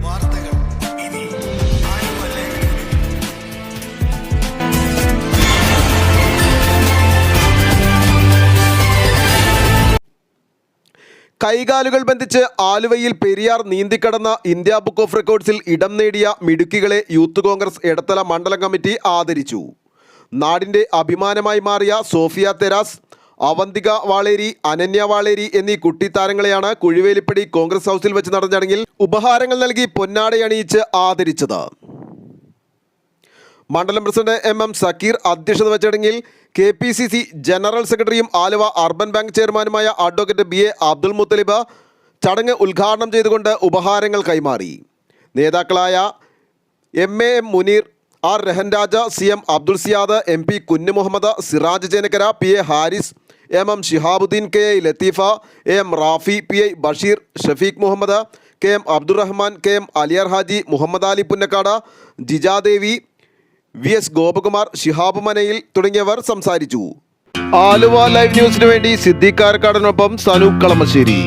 വാർത്തകൾ ഇനി. കൈകാലുകൾ ബന്ധിച്ച് ആലുവയിൽ പെരിയാർ നീന്തിക്കടന്ന ഇന്ത്യ ബുക്ക് ഓഫ് റെക്കോർഡ്സിൽ ഇടം നേടിയ മിടുക്കികളെ യൂത്ത് കോൺഗ്രസ് എടത്തല മണ്ഡലം കമ്മിറ്റി ആദരിച്ചു നാടിന്റെ അഭിമാനമായി മാറിയ സോഫിയ തെരാസ് അവന്തിക വാളേരി അനന്യ വാളേരി എന്നീ കുട്ടിത്താരങ്ങളെയാണ് കുഴിവേലിപ്പടി കോൺഗ്രസ് ഹൗസിൽ വെച്ച് നടന്ന ചടങ്ങിൽ ഉപഹാരങ്ങൾ നൽകി പൊന്നാടയണിയിച്ച് ആദരിച്ചത്. മണ്ഡലം പ്രസിഡന്റ് എം എം സക്കീർ അധ്യക്ഷത വെച്ച ചടങ്ങിൽ K P C C general സെക്രട്ടറിയും ആലുവ അർബൻ ബാങ്ക് ചെയർമാനുമായ advocate B A Abdul Muthalib ചടങ്ങ് ഉദ്ഘാടനം ചെയ്തുകൊണ്ട് ഉപഹാരങ്ങൾ കൈമാറി. നേതാക്കളായ M A M Muneer R Rahanraja C M Abdul Siyad M P Kunju Muhammad Siraj Chenakkara P A Haris M M Shihabuddin K I Latheefa A M Rafi P I Basheer Shafeeq Muhammad K M Abdurahman K M Aliyar Haji Muhammad Ali Punnakkad Jijadevi V S Gopakumar Shihab Manayil തുടങ്ങിയവർ സംസാരിച്ചു. Aluva live ന്യൂസിനു വേണ്ടി സിദ്ദീഖ് കാരക്കാടനൊപ്പം സനൂപ് കളമശ്ശേരി.